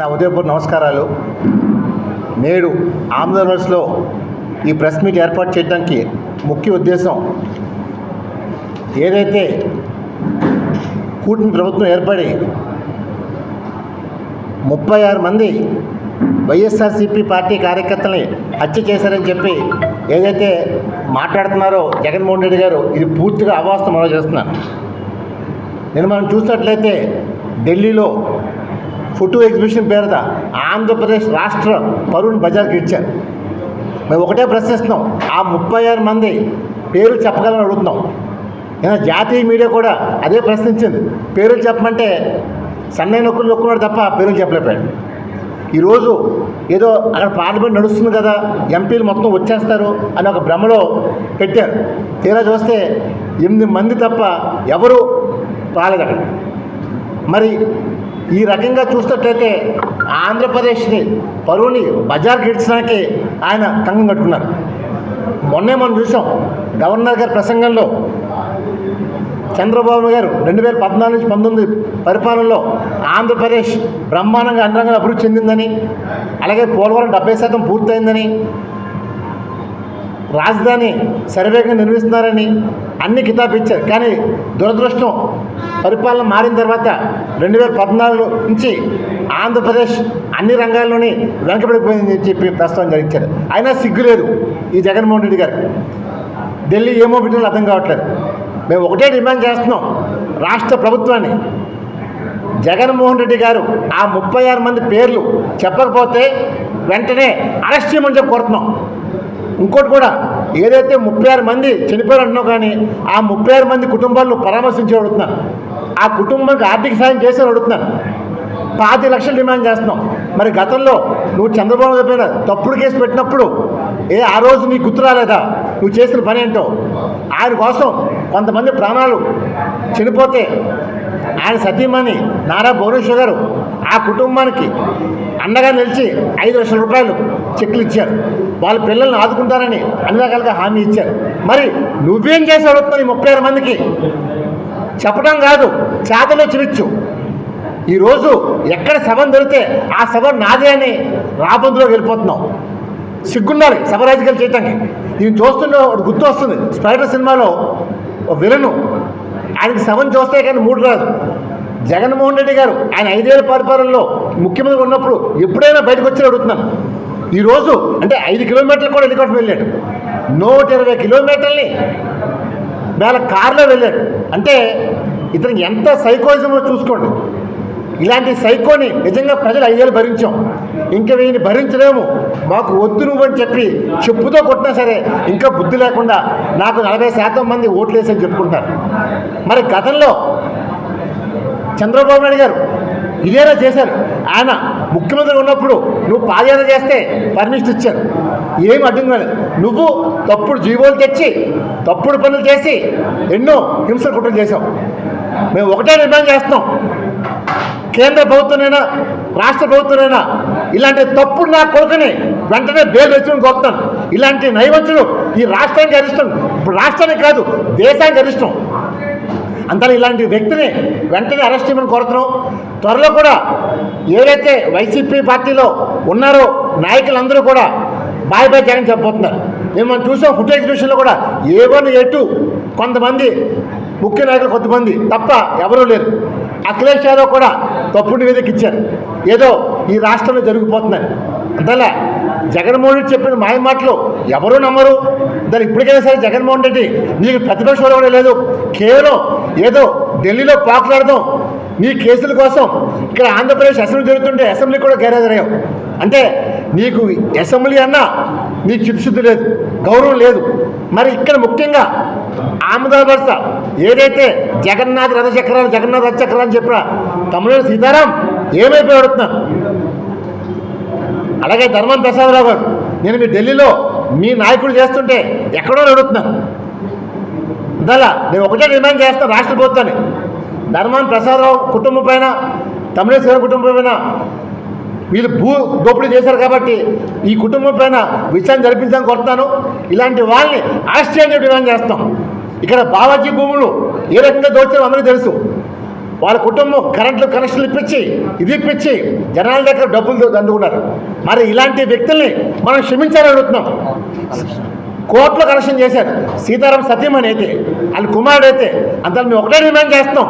నా ఉదయపూర్ నమస్కారాలు. నేడు ఆంధ్రప్రదేశ్లో ఈ ప్రెస్ మీట్ ఏర్పాటు చేయడానికి ముఖ్య ఉద్దేశం ఏదైతే కూటమి ప్రభుత్వం ఏర్పడి ముప్పై ఆరు మంది వైఎస్ఆర్సీపీ పార్టీ కార్యకర్తల్ని హత్య చేశారని చెప్పి ఏదైతే మాట్లాడుతున్నారో జగన్మోహన్ రెడ్డి గారు ఇది పూర్తిగా అవాస్తవం చేస్తున్నాను. నేను మనం చూసినట్లయితే ఢిల్లీలో ఫోటో ఎగ్జిబిషన్ పేరుత ఆంధ్రప్రదేశ్ రాష్ట్ర పరుణ్ బజార్కి ఇచ్చారు మేము ఒకటే ప్రశ్నిస్తున్నాం. ఆ ముప్పై ఆరు మంది పేర్లు చెప్పగలని అడుగుతున్నాం. ఏదైనా జాతీయ మీడియా కూడా అదే ప్రశ్నించింది. పేర్లు చెప్పమంటే సన్నయ్య నొక్కులు నొక్కున్నాడు తప్ప పేర్లు చెప్పలేకపోయాడు. ఈరోజు ఏదో అక్కడ పార్లమెంట్ నడుస్తుంది కదా ఎంపీలు మొత్తం వచ్చేస్తారు అని ఒక భ్రమలో పెట్టారు. తీరా చూస్తే ఎనిమిది మంది తప్ప ఎవరు రాలేదు అక్కడ. మరి ఈ రకంగా చూసినట్లయితే ఆంధ్రప్రదేశ్ని పరువుని బజార్ గెలిచడానికి ఆయన కంగం కట్టుకున్నారు. మొన్నే మనం చూసాం గవర్నర్ గారి ప్రసంగంలో చంద్రబాబు గారు రెండు వేల పద్నాలుగు నుంచి పంతొమ్మిది పరిపాలనలో ఆంధ్రప్రదేశ్ బ్రహ్మాండంగా అన్ని రంగాలు అభివృద్ధి చెందిందని అలాగే పోలవరం డెబ్బై శాతం పూర్తయిందని రాజధాని సర్వేగా నిర్మిస్తున్నారని అన్ని కితాబు ఇచ్చారు. కానీ దురదృష్టం పరిపాలన మారిన తర్వాత రెండు వేల పద్నాలుగు నుంచి ఆంధ్రప్రదేశ్ అన్ని రంగాల్లోని వెనకబడిపోయిందని చెప్పి ప్రస్తావన జరిగించారు. అయినా సిగ్గు లేదు ఈ జగన్మోహన్ రెడ్డి గారు. ఢిల్లీ ఏమో పెట్టిన అర్థం కావట్లేదు. మేము ఒకటే డిమాండ్ చేస్తున్నాం. రాష్ట్ర ప్రభుత్వాన్ని జగన్మోహన్ రెడ్డి గారు ఆ ముప్పై ఆరు మంది పేర్లు చెప్పకపోతే వెంటనే అరెస్ట్ చేయమని చెప్పి కోరుతున్నాం. ఇంకోటి కూడా ఏదైతే ముప్పై ఆరు మంది చనిపోయారు అంటున్నావు కానీ ఆ ముప్పై ఆరు మంది కుటుంబాలను పరామర్శించి అడుగుతున్నారు ఆ కుటుంబానికి ఆర్థిక సాయం చేసి అడుగుతున్నారు పాతి లక్షలు డిమాండ్ చేస్తున్నాం మరి గతంలో నువ్వు చంద్రబాబు నాయుడు పైన తప్పుడు కేసు పెట్టినప్పుడు ఏ ఆ రోజు నీకు గుర్తు రాలేదా? నువ్వు చేసిన పని ఏంటో? ఆయన కోసం కొంతమంది ప్రాణాలు చనిపోతే ఆయన సతీమణి నారా భువనేశ్వర్ గారు ఆ కుటుంబానికి అండగా నిలిచి ఐదు లక్షల రూపాయలు చెక్లు ఇచ్చారు. వాళ్ళ పిల్లల్ని ఆదుకుంటారని అన్ని రకాలుగా హామీ ఇచ్చారు. మరి నువ్వేం చేసి ఈ ముప్పై ఆరు మందికి? చెప్పడం కాదు చేతలో చూపించు ఈరోజు ఎక్కడ సభను దొరికితే ఆ సభ నాదే అని రాబందులో వెళ్ళిపోతున్నాం. సిగ్గుండాలి సభ రాజకీయాలు చేయటానికి. ఇది చూస్తుంటే ఒకటి గుర్తు వస్తుంది. స్పైడర్ సినిమాలో ఒక విలను ఆయనకి సభను చూస్తే కానీ మూడు రాదు. జగన్మోహన్ రెడ్డి గారు ఆయన ఐదేళ్ళ పరిపాలనలో ముఖ్యమంత్రి ఉన్నప్పుడు ఎప్పుడైనా బయటకు వచ్చి అడుగుతున్నాను. ఈరోజు అంటే ఐదు కిలోమీటర్లు కూడా హెలికాప్టర్ వెళ్ళాడు. నూట ఇరవై కిలోమీటర్ని వేళ కారులో వెళ్ళాడు. అంటే ఇతనికి ఎంత సైకోజమో చూసుకోండి. ఇలాంటి సైకోని నిజంగా ప్రజలు ఐదేళ్ళు భరించాం. ఇంకా వీని భరించలేము. మాకు వద్దు నువ్వు అని చెప్పి చెప్పుతో కొట్టినా సరే ఇంకా బుద్ధి లేకుండా నాకు నలభై శాతం మంది ఓట్లు వేసని చెప్పుకుంటారు. మరి గతంలో చంద్రబాబు నాయుడు గారు ఇదేనా చేశారు. ఆయన ముఖ్యమంత్రి ఉన్నప్పుడు నువ్వు పాదయాత్ర చేస్తే పర్మిషన్ ఇచ్చారు. ఏం అడ్డం కాదు నువ్వు తప్పుడు జీవోలు తెచ్చి తప్పుడు పనులు చేసి ఎన్నో హింస కుట్రలు చేసావు మేము ఒకటే నిర్ణయం చేస్తున్నాం. కేంద్ర ప్రభుత్వమైనా రాష్ట్ర ప్రభుత్వమైనా ఇలాంటి తప్పుడు నా కొడుకుని వెంటనే బెయిల్ తెచ్చుకుని కోరుతాను ఇలాంటి నైవంచులు ఈ రాష్ట్రానికి అరిష్టం. ఇప్పుడు రాష్ట్రానికి కాదు దేశానికి అరిష్టం. అంతా ఇలాంటి వ్యక్తిని వెంటనే అరెస్ట్ చేయమని కోరుతున్నాం. త్వరలో కూడా ఏదైతే వైసీపీ పార్టీలో ఉన్నారో నాయకులందరూ కూడా బాయ్ బాయ్ జగన్ చెప్పబోతున్నారు. మేము మనం చూసాం ఫుట్ ఎగ్జిబిషన్లో కూడా ఏ వన్ ఏ టూ కొంతమంది ముఖ్య నాయకులు కొంతమంది తప్ప ఎవరూ లేరు. అఖిలేష్ యాదవ్ కూడా తప్పుడు నివేదిక ఇచ్చారు. ఏదో ఈ రాష్ట్రంలో జరిగిపోతున్నాయి. అంతలా జగన్మోహన్ రెడ్డి చెప్పిన మాయ మాటలు ఎవరూ నమ్మరు. దాని ఇప్పటికైనా సరే జగన్మోహన్ రెడ్డి నీకు ప్రతిపక్ష లేదు. కేవలం ఏదో ఢిల్లీలో పాకులాడదాం నీ కేసుల కోసం ఇక్కడ ఆంధ్రప్రదేశ్ అసెంబ్లీ జరుగుతుంటే అసెంబ్లీ కూడా గైరాజరయ్యావు అంటే నీకు అసెంబ్లీ అన్నా నీకు చిత్తశుద్ధి లేదు గౌరవం లేదు. మరి ఇక్కడ ముఖ్యంగా ఆమదాబర్స ఏదైతే జగన్నాథ్ రథచక్రాలు జగన్నాథ్ రథచక్రాలు అని చెప్పిన తమిళ సీతారాం ఏమైపోయి అడుగుతున్నాను అలాగే ధర్మం ప్రసాదరావు గారు నేను మీ ఢిల్లీలో మీ నాయకుడు చేస్తుంటే ఎక్కడో అడుగుతున్నాను ఇందలా నేను ఒకటే డిమాండ్ చేస్తాను రాష్ట్ర ప్రభుత్వాన్ని. ధర్మాన్ ప్రసాదరావు కుటుంబం పైన తమిళేశ్వర కుటుంబం పైన వీళ్ళు భూ దోపిడీ చేశారు కాబట్టి ఈ కుటుంబం పైన విషయం జరిపించాలని కోరుతాను ఇలాంటి వాళ్ళని ఆశ్చర్యం డిమాండ్ చేస్తాం. ఇక్కడ బావాజీ భూములు ఏ రకంగా దోచారో అందరికీ తెలుసు. వాళ్ళ కుటుంబం కరెంట్లు కనెక్షన్లు ఇప్పించి ఇది ఇప్పించి జనాల దగ్గర డబ్బులు దండుకున్నారు. మరి ఇలాంటి వ్యక్తుల్ని మనం క్షమించాలని అడుగుతున్నాం. కోర్టులో కనెక్షన్ చేశారు. సీతారాం సత్యమని అయితే వాళ్ళ కుమారుడు అయితే అంత మేము ఒకటే డిమాండ్ చేస్తున్నాం.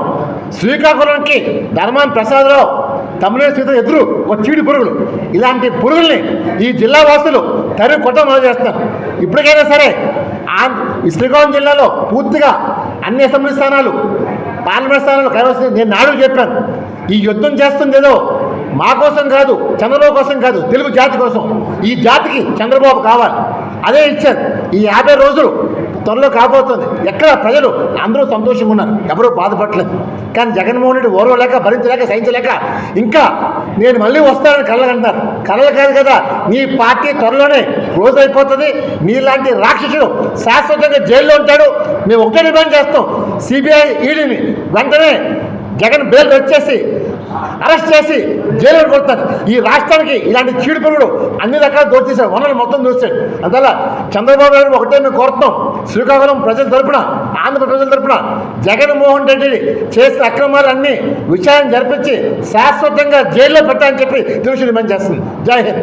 శ్రీకాకుళంకి ధర్మాన్ ప్రసాదరావు తమిళ సీత ఎదురు ఒక చీడి పురుగులు. ఇలాంటి పురుగుల్ని ఈ జిల్లా వాసులు తరి కొట్ట మొదలు చేస్తారు ఇప్పటికైనా సరే శ్రీకాకుళం జిల్లాలో పూర్తిగా అన్ని అసెంబ్లీ స్థానాలు పార్లమెంట్ స్థానాలు కైవసం నేను నాడు చెప్పాను. ఈ యుద్ధం చేస్తుంది ఏదో మా కోసం కాదు చంద్రబాబు కోసం కాదు తెలుగు జాతి కోసం. ఈ జాతికి చంద్రబాబు కావాలి. అదే ఇచ్చారు. ఈ యాభై రోజులు త్వరలో కాబోతుంది. ఎక్కడ? ప్రజలు అందరూ సంతోషంగా ఉన్నారు. ఎవరూ బాధపడలేదు కానీ జగన్మోహన్ రెడ్డి ఓర్వలేక భరించలేక సహించలేక ఇంకా నేను మళ్ళీ వస్తానని కళ్ళకు అంటున్నారు. కాదు కదా నీ పార్టీ త్వరలోనే క్లోజ్ అయిపోతుంది. నీలాంటి రాక్షసుడు శాశ్వతంగా జైల్లో ఉంటాడు. మేము ఒకటే డిమాండ్ చేస్తాం. సిబిఐ ఈడీని వెంటనే జగన్ బెయిల్ వచ్చేసి అరెస్ట్ చేసి జైలు కొడతారు. ఈ రాష్ట్రానికి ఇలాంటి చీడు పురుగుడు అన్ని రకాల దోచేశాడు వనరులు మొత్తం దోచాడు అందువల్ల చంద్రబాబు నాయుడు ఒకటే మేము కోరుతున్నాం. శ్రీకాకుళం ప్రజల తరపున ఆంధ్ర ప్రజల తరపున జగన్మోహన్ రెడ్డి చేసిన అక్రమాలన్నీ విచారణ జరిపించి శాశ్వతంగా జైల్లో పెట్టాలని చెప్పి తెలుగు డిమాండ్ చేస్తుంది జై హింద్.